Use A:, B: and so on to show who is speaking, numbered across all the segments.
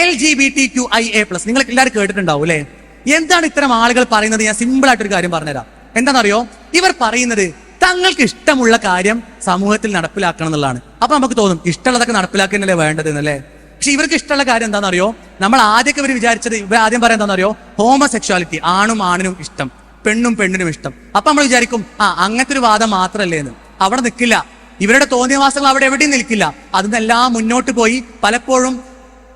A: L G B T Q I A plus നിങ്ങൾ എല്ലാവരും കേട്ടിട്ടുണ്ടാവും അല്ലേ? എന്താണ് ഇത്തരം ആളുകൾ പറയുന്നത്? ഞാൻ സിമ്പിൾ ആയിട്ടൊരു കാര്യം പറഞ്ഞുതരാം. എന്താണെന്നറിയോ? ഇവർ പറയുന്നത് തങ്ങൾക്ക് ഇഷ്ടമുള്ള കാര്യം സമൂഹത്തിൽ നടപ്പിലാക്കണം എന്നുള്ളതാണ്. അപ്പൊ നമുക്ക് തോന്നും ഇഷ്ടമുള്ളതൊക്കെ നടപ്പിലാക്കുന്നല്ലേ വേണ്ടത് എന്നല്ലേ? പക്ഷെ ഇവർക്ക് ഇഷ്ടമുള്ള കാര്യം എന്താണെന്നറിയോ? നമ്മൾ ആദ്യമൊക്കെ ഇവർ വിചാരിച്ചത് ഇവർ ആദ്യം പറയാൻ എന്താണെന്നറിയോ? ഹോമസെക്ഷുവാലിറ്റി ആണും ആണിനും ഇഷ്ടം പെണ്ണും പെണ്ണിനും ഇഷ്ടം. അപ്പൊ നമ്മൾ വിചാരിക്കും ആ അങ്ങനത്തെ ഒരു വാദം മാത്രമല്ലേ എന്ന്. അവിടെ നിൽക്കില്ല. ഇവരുടെ തോന്നിയവാസങ്ങൾ അവിടെ എവിടെയും നിൽക്കില്ല. അതിനെല്ലാം മുന്നോട്ട് പോയി പലപ്പോഴും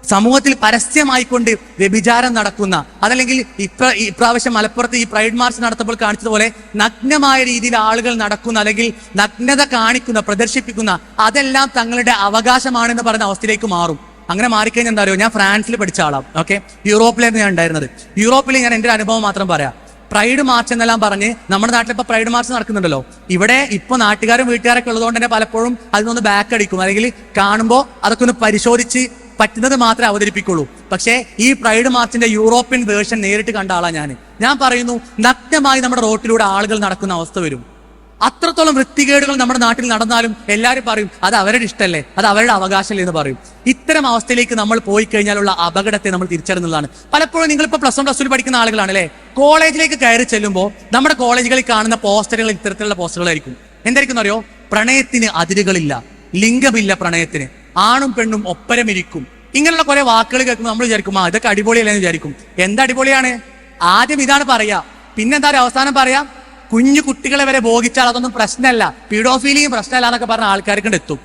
A: സമൂഹത്തിൽ പരസ്യമായിക്കൊണ്ട് വ്യഭിചാരം നടക്കുന്ന അതല്ലെങ്കിൽ ഇപ്ര ഇപ്രാവശ്യം മലപ്പുറത്ത് ഈ പ്രൈഡ് മാർച്ച് നടത്തപ്പോൾ കാണിച്ചതുപോലെ നഗ്നമായ രീതിയിൽ ആളുകൾ നടക്കുന്ന അല്ലെങ്കിൽ നഗ്നത കാണിക്കുന്ന പ്രദർശിപ്പിക്കുന്ന അതെല്ലാം തങ്ങളുടെ അവകാശമാണെന്ന് പറയുന്ന അവസ്ഥയിലേക്ക് മാറും. അങ്ങനെ മാറിക്കഴിഞ്ഞാൽ എന്താ പറയുക ഞാൻ ഫ്രാൻസിൽ പഠിച്ച ആളാണ് ഓക്കെ? യൂറോപ്പിലായിരുന്നു ഞാൻ ഉണ്ടായിരുന്നത്. യൂറോപ്പിൽ ഞാൻ എന്റെ അനുഭവം മാത്രം പറയാം. പ്രൈഡ് മാർച്ച് എന്നെല്ലാം പറഞ്ഞ് നമ്മുടെ നാട്ടിൽ ഇപ്പൊ പ്രൈഡ് മാർച്ച് നടക്കുന്നുണ്ടല്ലോ. ഇവിടെ ഇപ്പൊ നാട്ടുകാരും വീട്ടുകാരൊക്കെ ഉള്ളതുകൊണ്ട് തന്നെ പലപ്പോഴും അതിനൊന്ന് ബാക്ക് അടിക്കും. അല്ലെങ്കിൽ കാണുമ്പോൾ അതൊക്കെ ഒന്ന് പരിശോധിച്ച് പറ്റുന്നത് മാത്രമേ അവതരിപ്പിക്കുള്ളൂ. പക്ഷേ ഈ പ്രൈഡ് മാർച്ചിന്റെ യൂറോപ്യൻ വേർഷൻ നേരിട്ട് കണ്ട ആളാണ് ഞാൻ ഞാൻ പറയുന്നു നഗ്നമായി നമ്മുടെ റോട്ടിലൂടെ ആളുകൾ നടക്കുന്ന അവസ്ഥ വരും. അത്രത്തോളം വൃത്തികേടുകൾ നമ്മുടെ നാട്ടിൽ നടന്നാലും എല്ലാവരും പറയും അത് അവരുടെ ഇഷ്ടമല്ലേ അത് അവരുടെ അവകാശമല്ലേ എന്ന് പറയും. ഇത്തരം അവസ്ഥയിലേക്ക് നമ്മൾ പോയി കഴിഞ്ഞാലുള്ള അപകടത്തെ നമ്മൾ തിരിച്ചറിയുന്നതാണ്. പലപ്പോഴും നിങ്ങൾ നിങ്ങളിപ്പോൾ പ്ലസ് വൺ പ്ലസ് ടു പഠിക്കുന്ന ആളുകളാണ് അല്ലേ കോളേജിലേക്ക് കയറി ചെല്ലുമ്പോൾ നമ്മുടെ കോളേജുകളിൽ കാണുന്ന പോസ്റ്ററുകൾ ഇത്തരത്തിലുള്ള പോസ്റ്ററുകളായിരിക്കും. എന്തായിരിക്കും അറിയോ? പ്രണയത്തിന് അതിരുകളില്ല. ലിംഗമില്ല പ്രണയത്തിന്. ആണും പെണ്ണും ഒപ്പരമിരിക്കും. ഇങ്ങനെയുള്ള കുറെ വാക്കുകൾ കേൾക്കുമ്പോൾ നമ്മൾ വിചാരിക്കും ആ ഇതൊക്കെ അടിപൊളിയല്ലേ എന്ന് വിചാരിക്കും. എന്താ അടിപൊളിയാണ്? ആദ്യം ഇതാണ് പറയാ. പിന്നെന്താ അവസാനം പറയാം? കുഞ്ഞു കുട്ടികളെ വരെ ഭോഗിച്ചാൽ അതൊന്നും പ്രശ്നമല്ല. പീഡോഫീലിയും പ്രശ്നമല്ല എന്നൊക്കെ പറഞ്ഞ ആൾക്കാർക്ക് എത്തും.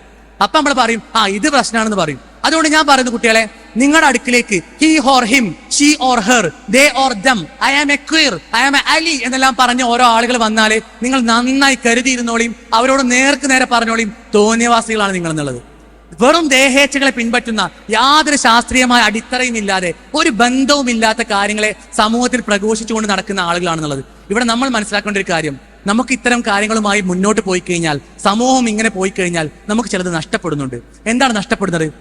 A: അപ്പൊ നമ്മൾ പറയും ആ ഇത് പ്രശ്നമാണെന്ന് പറയും. അതുകൊണ്ട് ഞാൻ പറയുന്നു കുട്ടികളെ നിങ്ങളുടെ അടുക്കിലേക്ക് he or him she or her they or them I am a queer I am a ally എന്നെല്ലാം പറഞ്ഞ ഓരോ ആളുകൾ വന്നാൽ നിങ്ങൾ നന്നായി കരുതിയിരുന്നോളിയും അവരോട് നേർക്ക് നേരെ പറഞ്ഞോളിയും തോന്നിയവാസികളാണ് നിങ്ങൾ എന്നുള്ളത് വെറും ദേഹേച്ഛകളെ പിൻപറ്റുന്ന യാതൊരു ശാസ്ത്രീയമായ അടിത്തറയും ഇല്ലാതെ ഒരു ബന്ധവും ഇല്ലാത്ത കാര്യങ്ങളെ സമൂഹത്തിൽ പ്രഘോഷിച്ചുകൊണ്ട് നടക്കുന്ന ആളുകളാണെന്നുള്ളത്. ഇവിടെ നമ്മൾ മനസ്സിലാക്കേണ്ട ഒരു കാര്യം. നമുക്ക് ഇത്തരം കാര്യങ്ങളുമായി മുന്നോട്ട് പോയി കഴിഞ്ഞാൽ സമൂഹം ഇങ്ങനെ പോയി കഴിഞ്ഞാൽ നമുക്ക് ചിലത് നഷ്ടപ്പെടുന്നുണ്ട്. എന്താണ് നഷ്ടപ്പെടുന്നത്?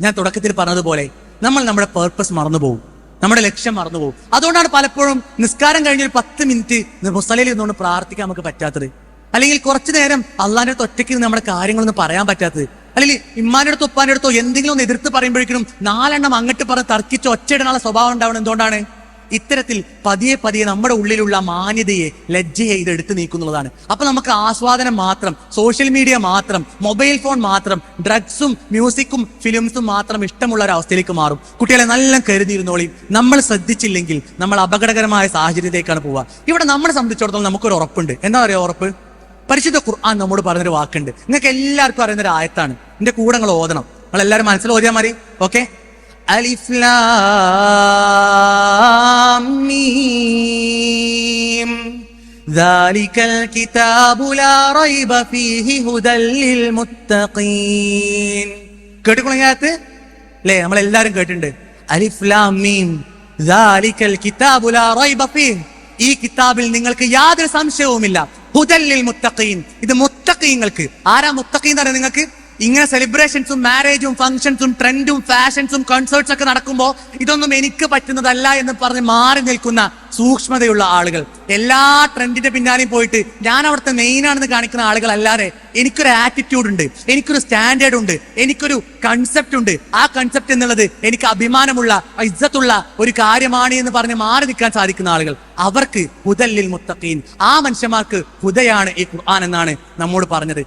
A: ഞാൻ തുടക്കത്തിൽ പറഞ്ഞതുപോലെ നമ്മൾ നമ്മുടെ പേർപ്പസ് മറന്നുപോകും. നമ്മുടെ ലക്ഷ്യം മറന്നുപോകും. അതുകൊണ്ടാണ് പലപ്പോഴും നിസ്കാരം കഴിഞ്ഞ ഒരു പത്ത് മിനിറ്റ് മുസലയിൽ നിന്നുകൊണ്ട് പ്രാർത്ഥിക്കാൻ നമുക്ക് പറ്റാത്തത്. അല്ലെങ്കിൽ കുറച്ചു നേരം അള്ളാന്റെ ഒറ്റയ്ക്ക് നമ്മുടെ കാര്യങ്ങളൊന്നും പറയാൻ പറ്റാത്തത്. അല്ലെങ്കിൽ ഉപ്പാന്റെ അടുത്തോ എന്തെങ്കിലും ഒന്ന് എതിർത്ത് പറയുമ്പോഴേക്കും നാലെണ്ണം അങ്ങോട്ട് പറഞ്ഞ് തർക്കിച്ച് ഒച്ചയിടാനുള്ള സ്വഭാവം ഉണ്ടാവണം. എന്തുകൊണ്ടാണ്? ഇത്തരത്തിൽ പതിയെ പതിയെ നമ്മുടെ ഉള്ളിലുള്ള മാന്യതയെ ലജ്ജയെ ഇത് എടുത്തു നീക്കുന്നുള്ളതാണ് അപ്പൊ നമുക്ക് ആസ്വാദനം മാത്രം സോഷ്യൽ മീഡിയ മാത്രം മൊബൈൽ ഫോൺ മാത്രം ഡ്രഗ്സും മ്യൂസിക്കും ഫിലിംസും മാത്രം ഇഷ്ടമുള്ള ഒരു അവസ്ഥയിലേക്ക് മാറും. കുട്ടികളെ നല്ല കരുതിയിരുന്നോളി. നമ്മൾ ശ്രദ്ധിച്ചില്ലെങ്കിൽ നമ്മൾ അപകടകരമായ സാഹചര്യത്തിലേക്കാണ് പോവുക. ഇവിടെ നമ്മളെ സംബന്ധിച്ചിടത്തോളം നമുക്കൊരു ഉറപ്പുണ്ട്. എന്താ പറയുക ഉറപ്പ്? പരിശുദ്ധ ഖുർആൻ നമ്മോട് പറഞ്ഞൊരു വാക്കുണ്ട് നിങ്ങൾക്ക് എല്ലാവർക്കും അറിയുന്ന ഒരു ആയത്താണ് എന്റെ കൂടെ നിങ്ങൾ ഓതണം നിങ്ങൾ എല്ലാവരും മനസ്സിൽ ഓതിയാൽ മതി ഓക്കെ ذلك الكتاب لا ريب فيه هدى للمتقين കേട്ടിട്ടുള്ളതിനകത്ത് അല്ലേ നമ്മൾ എല്ലാരും കേട്ടിട്ടുണ്ട് അലിഫ്ലാം മീം ذلك الكتاب لا ريب فيه ഈ കിതാബിൽ നിങ്ങൾക്ക് യാതൊരു സംശയവുമില്ല ഹുദല്ലിൽ മുത്തഖീൻ. ഇത് മുത്തഖീങ്ങൾക്ക്. ആരാ മുത്തഖീൻ എന്ന് നിങ്ങൾക്ക്? ഇങ്ങനെ സെലിബ്രേഷൻസും മാരേജും ഫംഗ്ഷൻസും ട്രെൻഡും ഫാഷൻസും കൺസേർട്സ് ഒക്കെ നടക്കുമ്പോൾ ഇതൊന്നും എനിക്ക് പറ്റുന്നതല്ല എന്ന് പറഞ്ഞ് മാറി നിൽക്കുന്ന സൂക്ഷ്മതയുള്ള ആളുകൾ. എല്ലാ ട്രെൻഡിന്റെ പിന്നാലെയും പോയിട്ട് ഞാൻ അവിടുത്തെ മെയിൻ ആണെന്ന് കാണിക്കുന്ന ആളുകൾ അല്ലാതെ എനിക്കൊരു ആറ്റിറ്റ്യൂഡ് ഉണ്ട് എനിക്കൊരു സ്റ്റാൻഡേർഡ് ഉണ്ട് എനിക്കൊരു കൺസെപ്റ്റ് ഉണ്ട്. ആ കൺസെപ്റ്റ് എന്നുള്ളത് എനിക്ക് അഭിമാനമുള്ള ഇജ്ജത്തുള്ള ഒരു കാര്യമാണ് എന്ന് പറഞ്ഞ് മാറി നിൽക്കാൻ സാധിക്കുന്ന ആളുകൾ. അവർക്ക് ഹുദല്ലിൽ മുത്തഖീൻ. ആ മനുഷ്യന്മാർക്ക് ഹുദയാണ് ഈ ഖുർആൻ എന്നാണ് നമ്മോട് പറഞ്ഞത്.